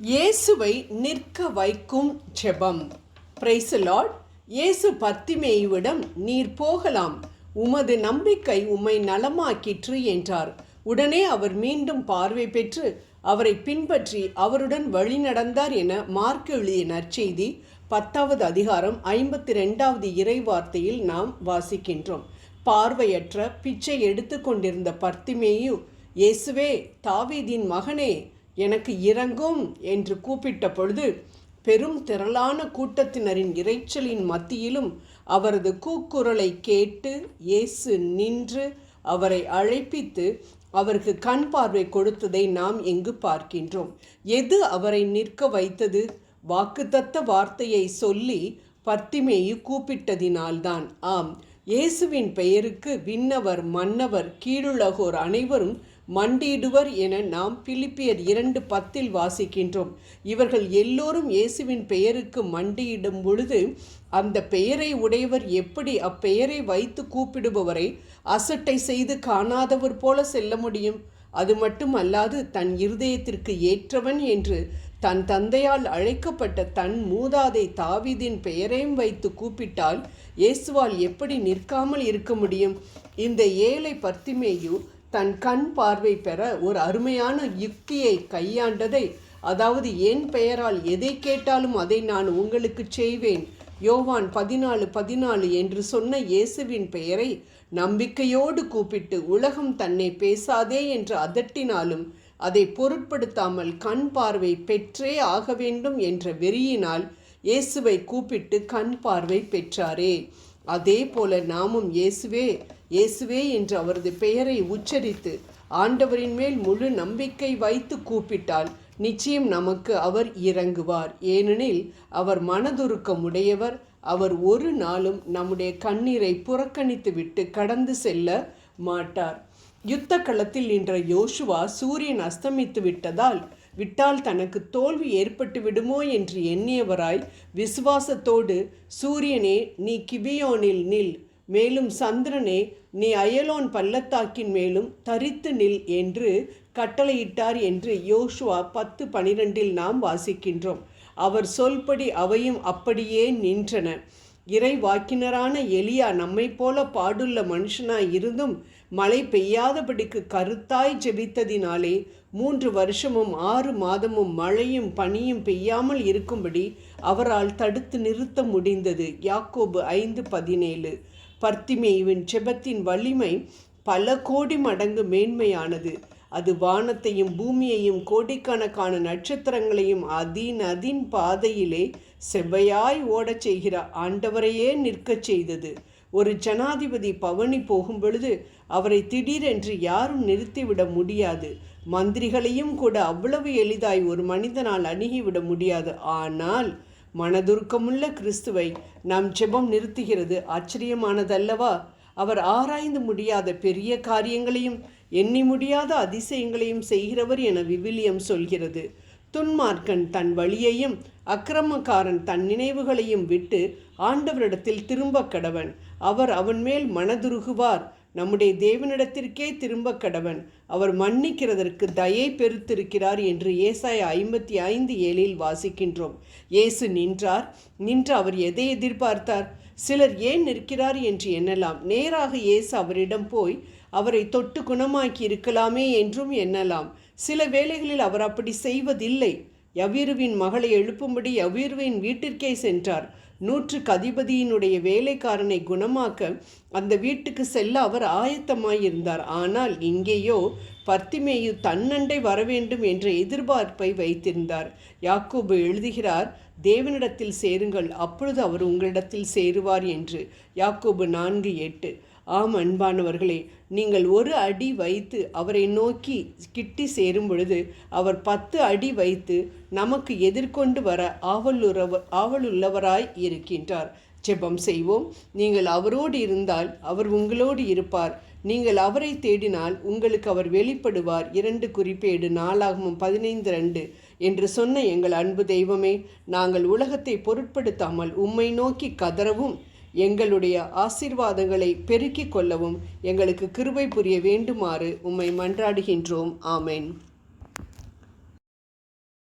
இயேசுவை நிற்க வைக்கும் ஜெபம் பிரைசலாட் இயேசு பத்திமேயுவிடம் நீர் போகலாம். உமது நம்பிக்கை உம்மை நலமாக்கிற்று என்றார். உடனே அவர் மீண்டும் பார்வை பெற்று அவரை பின்பற்றி அவருடன் வழி நடந்தார் என மார்க் எழுதிய நற்செய்தி பத்தாவது அதிகாரம் ஐம்பத்தி ரெண்டாவது இறை வார்த்தையில் நாம் வாசிக்கின்றோம். பார்வையற்ற பிச்சை எடுத்து கொண்டிருந்த பர்த்திமேயு இயேசுவே தாவீதின் மகனே எனக்கு இறங்கும் என்று கூப்பிட்ட பொழுது பெரும் திரளான கூட்டத்தினரின் இரைச்சலின் மத்தியிலும் அவரது கூக்குரலை கேட்டு இயேசு நின்று அவரை அழைப்பித்து அவருக்கு கண் பார்வை கொடுத்ததை நாம் எங்கு பார்க்கின்றோம்? எது அவரை நிற்க வைத்தது? வாக்குத்தத்த வார்த்தையை சொல்லி பர்த்திமேயு கூப்பிட்டதினால்தான். ஆம் இயேசுவின் பெயருக்கு விண்ணவர் மன்னவர் கீழுலகோர் அனைவரும் மண்டியிடுவர் என நாம் பிலிப்பியர் இரண்டு பத்தில் வாசிக்கின்றோம். இவர்கள் எல்லோரும் இயேசுவின் பெயருக்கு மண்டியிடும் பொழுது அந்த பெயரை உடையவர் எப்படி அப்பெயரை வைத்து கூப்பிடுபவரை அசட்டை செய்து காணாதவர் போல செல்ல முடியும்? அது மட்டும் அல்லாது தன் இருதயத்திற்கு ஏற்றவன் என்று தன் தந்தையால் அழைக்கப்பட்ட தன் மூதாதை தாவிதின் பெயரையும் வைத்து கூப்பிட்டால் இயேசுவால் எப்படி நிற்காமல் இருக்க முடியும்? இந்த ஏழை பர்த்திமேயு தன் கண் பார்வை பெற ஒரு அருமையான யுக்தியை கையாண்டதை அதாவது என் பெயரால் எதை கேட்டாலும் அதை நான் உங்களுக்கு செய்வேன். யோவான் பதினாலு பதினாலு என்று சொன்ன இயேசுவின் பெயரை நம்பிக்கையோடு கூப்பிட்டு உலகம் தன்னை பேசாதே என்று அதட்டினாலும் அதை பொருட்படுத்தாமல் கண் பார்வை பெற்றே ஆக வேண்டும் என்ற வெறியினால் இயேசுவை கூப்பிட்டு கண் பார்வை பெற்றாரே. அதே போல நாமும் இயேசுவே இயேசுவே என்று அவரது பெயரை உச்சரித்து ஆண்டவரின் மேல் முழு நம்பிக்கை வைத்து கூப்பிட்டால் நிச்சயம் நமக்கு அவர் இறங்குவார். ஏனெனில் அவர் மனதுருக்கம் உடையவர் அவர் ஒரு நாளும் நம்முடைய கண்ணீரை புறக்கணித்து விட்டு கடந்து செல்ல மாட்டார். யுத்த களத்தில் நின்ற யோசுவா சூரியன் அஸ்தமித்து விட்டதால் விட்டால் தனக்கு தோல்வி ஏற்பட்டு விடுமோ என்று எண்ணியவராய் விசுவாசத்தோடு சூரியனே நீ கிபியோனில் நில். மேலும் சந்திரனே நீ அயலோன் பள்ளத்தாக்கின் மேலும் தரித்து நில் என்று கட்டளையிட்டார் என்று யோசுவா பத்து பனிரெண்டில் நாம் வாசிக்கின்றோம். அவர் சொல்படி அவையும் அப்படியே நின்றன. இறை வாக்கினரான எலியா நம்மை போல பாடுள்ள மனுஷனாய் இருந்தும் மழை பெய்யாதபடிக்கு கருத்தாய் ஜெபித்ததினாலே மூன்று வருஷமும் ஆறு மாதமும் மழையும் பனியும் பெய்யாமல் இருக்கும்படி அவரால் தடுத்து நிறுத்த முடிந்தது. யாக்கோபு ஐந்து பதினேழு. பர்த்திமேயுவின் செபத்தின் வலிமை பல கோடி மடங்கு மேன்மையானது. அது வானத்தையும் பூமியையும் கோடிக்கணக்கான நட்சத்திரங்களையும் அதின் அதின் பாதையிலே செவ்வையாய் ஓடச் செய்கிற ஆண்டவரையே நிற்கச் செய்தது. ஒரு ஜனாதிபதி பவனி போகும் பொழுது அவரை திடீரென்று யாரும் நிறுத்திவிட முடியாது. மந்திரிகளையும் கூட அவ்வளவு எளிதாய் ஒரு மனிதனால் அணுகிவிட முடியாது. ஆனால் மனதுருக்கமுள்ள கிறிஸ்துவை நம் ஜெபம் நிறுத்துகிறது. ஆச்சரியமானதல்லவா? அவர் ஆராய்ந்து முடியாத பெரிய காரியங்களையும் எண்ணி முடியாத அதிசயங்களையும் செய்கிறவர் என விவிலியம் சொல்கிறது. துன்மார்க்கன் தன் வழியையும் அக்கிரமக்காரன் தன் நினைவுகளையும் விட்டு ஆண்டவரிடத்தில் திரும்ப கடவன். அவர் அவன் மேல் மனதுருகுவார். நம்முடைய தேவனிடத்திற்கே திரும்ப கடவன். அவர் மன்னிக்கிறதற்கு தயை பெருத்திருக்கிறார் என்று ஏசாய ஐம்பத்தி ஐந்து ஏழில் வாசிக்கின்றோம். இயேசு நின்றார். நின்று அவர் எதை எதிர்பார்த்தார்? சிலர் ஏன் நிற்கிறார் என்று எண்ணலாம். நேராக இயேசு அவரிடம் போய் அவரை தொட்டு குணமாக்கி இருக்கலாமே என்றும் எண்ணலாம். சில வேளைகளில் அவர் அப்படி செய்வதில்லை. யவீருவின் மகளை எழுப்பும்படி யவீருவின் வீட்டிற்கே சென்றார். நூற்றுக்கு அதிபதியினுடைய வேலைக்காரனை குணமாக்க அந்த வீட்டுக்கு செல்ல அவர் ஆயத்தமாயிருந்தார். ஆனால் இங்கேயோ பர்த்திமேயு தன்னண்டை வரவேண்டும் என்ற எதிர்பார்ப்பை வைத்திருந்தார். யாக்கோபு எழுதுகிறார் தேவனிடத்தில் சேருங்கள் அப்பொழுது அவர் உங்களிடத்தில் சேருவார் என்று. யாக்கோபு நான்கு எட்டு. ஆம் அன்பானவர்களே நீங்கள் ஒரு அடி வைத்து அவரை நோக்கி கிட்டி சேரும் பொழுது அவர் பத்து அடி வைத்து நமக்கு எதிர்கொண்டு வர ஆவலுறவ ஆவலுள்ளவராய் இருக்கின்றார். ஜெபம் செய்வோம். நீங்கள் அவரோடு இருந்தால் அவர் உங்களோடு இருப்பார். நீங்கள் அவரை தேடினால் உங்களுக்கு அவர் வெளிப்படுவார். இரண்டு குறிப்பேடு நாளாகவும் பதினைந்து ரெண்டு என்று சொன்ன எங்கள் அன்பு தெய்வமே நாங்கள் உலகத்தை பொருட்படுத்தாமல் உம்மை நோக்கி கதறவும் எங்களுடைய ஆசீர்வாதங்களை பெருக்கிக் கொள்ளவும் எங்களுக்கு கிருபை புரிய வேண்டுமாறு உம்மை மன்றாடுகின்றோம். ஆமேன்.